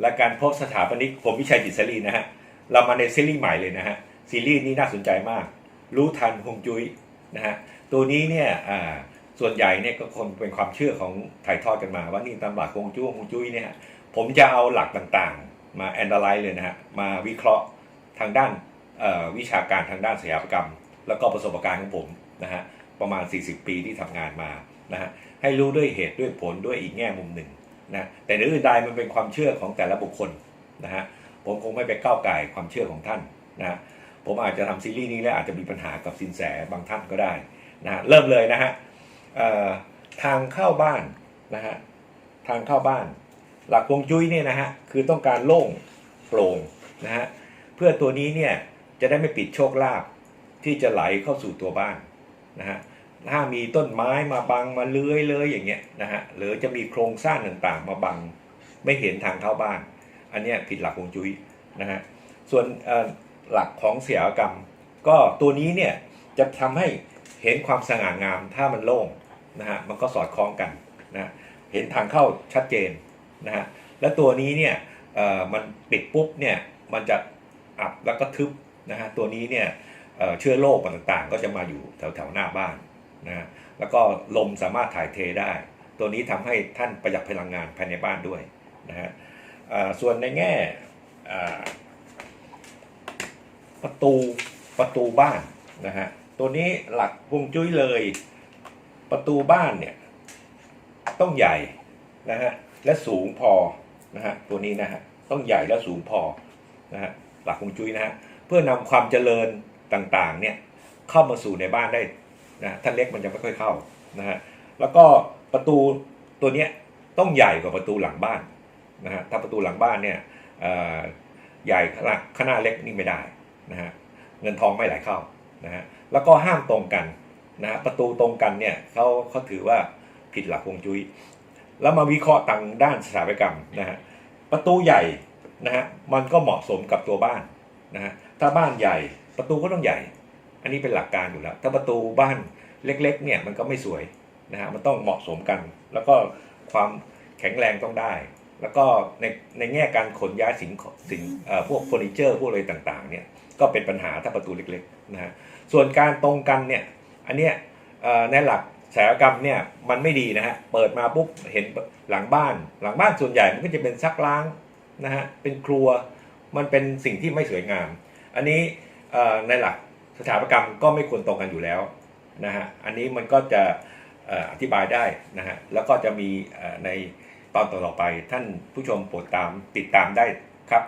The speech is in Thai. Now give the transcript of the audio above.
และการพบสถาปนิกผมวิชัยจิตสรีนะฮะ เรามาในซีรีส์ใหม่เลยนะฮะ ซีรีส์นี้น่าสนใจมาก รู้ทันฮวงจุ้ยนะฮะ ตัวนี้เนี่ยอ่าส่วนใหญ่เนี่ยก็คงเป็นความเชื่อของถ่ายทอดกันมา ว่านี่ตามหลักฮวงจุ้ยฮวงจุ้ยเนี่ยผมจะเอาหลักต่างๆ มาแอนด l y เลยนะฮะ มาวิเคราะห์ทางด้านวิชาการทางด้านสถาปัตยกรรม แล้วก็ประสบการณ์ของผมนะฮะประมาณ 40 ปีที่ทำงานมานะฮะให้รู้ด้วยเหตุด้วยผลด้วยอีกแง่มุมหนึ่ง นะแต่ในอื่นใดมันเป็นความเชื่อของแต่ละบุคคลนะฮะผมคงไม่ไปก้าวไก่ความเชื่อของท่านนะฮะผมอาจจะทำซีรีส์นี้แล้วอาจจะมีปัญหากับสินแสบางท่านก็ได้นะเริ่มเลยนะฮะทางเข้าบ้านนะฮะทางเข้าบ้าน หลักวงจุ้ยเนี่ยนะฮะคือต้องการโล่งโปร่งนะฮะเพื่อตัวนี้เนี่ยจะได้ไม่ปิดโชคลาภที่จะไหลเข้าสู่ตัวบ้านนะฮะ ถ้ามีต้นไม้มาบังมาเลื้อยเลยอย่างเงี้ยนะฮะหรือจะมีโครงสร้างต่างๆ มาบังไม่เห็นทางเข้าบ้าน อันนี้ผิดหลักฮวงจุ้ยนะฮะส่วนหลักของเสียกรรม ก็ตัวนี้เนี่ยจะทำให้เห็นความสง่างามถ้ามันโล่งนะฮะมันก็สอดคล้องกันนะะเห็นทางเข้าชัดเจนนะฮะและตัวนี้เนี่ยมันปิดปุ๊บเนี่ยมันจะอับแล้วก็ทึบนะฮะตัวนี้เนี่ยเอ่อเชื้อโรคต่างๆ ก็จะมาอยู่แถวๆหน้าบ้าน นะแล้วก็ลมสามารถถ่ายเทได้ ตัวนี้ทำให้ท่านประหยัดพลังงานภายในบ้านด้วยนะฮะส่วนในแง่ประตูประตูบ้านนะฮะตัวนี้หลักวงจุ้ยเลยประตูบ้านเนี่ยต้องใหญ่นะฮะและสูงพอนะฮะตัวนี้นะฮะต้องใหญ่และสูงพอนะฮะหลักวงจุ้ยนะฮะเพื่อนำความเจริญต่างๆเนี่ยเข้ามาสู่ในบ้านได้ นะถ้าเล็กมันจะไม่ค่อยเข้านะฮะแล้วก็ประตูตัวเนี้ยต้องใหญ่กว่าประตูหลังบ้านนะฮะถ้าประตูหลังบ้านเนี่ยใหญ่ขนาดขนาดเล็กนี่ไม่ได้นะฮะเงินทองไม่ไหลเข้านะฮะแล้วก็ห้ามตรงกันนะฮะประตูตรงกันเนี่ยเขาเขาถือว่าผิดหลักฮวงจุ้ยแล้วมาวิเคราะห์ทางด้านสถาปัตยกรรมนะฮะประตูใหญ่นะฮะมันก็เหมาะสมกับตัวบ้านนะฮะถ้าบ้านใหญ่ประตูก็ต้องใหญ่ อันนี้เป็นหลักการอยู่แล้ว ถ้าประตูบ้านเล็กๆเนี่ยมันก็ไม่สวยนะฮะมันต้องเหมาะสมกัน แล้วก็ความแข็งแรงต้องได้ แล้วก็ในในแง่การขนย้ายสิ่งของสิ่งพวกเฟอร์นิเจอร์พวกอะไรต่างๆเนี่ยก็เป็นปัญหาถ้าประตูเล็กๆนะฮะส่วนการตรงกันเนี่ยอันเนี้ยในหลักสายกรรมเนี่ยมันไม่ดีนะฮะเปิดมาปุ๊บเห็นหลังบ้าน หลังบ้านส่วนใหญ่มันก็จะเป็นซักล้างนะฮะเป็นครัวมันเป็นสิ่งที่ไม่สวยงาม อันนี้ในหลัก สถาปัตยกรรมก็ไม่ควรตรงกันอยู่แล้วนะฮะอันนี้มันก็จะอธิบายได้นะฮะแล้วก็จะมีในตอนต่อไปท่านผู้ชมโปรดตามติดตามได้ครับ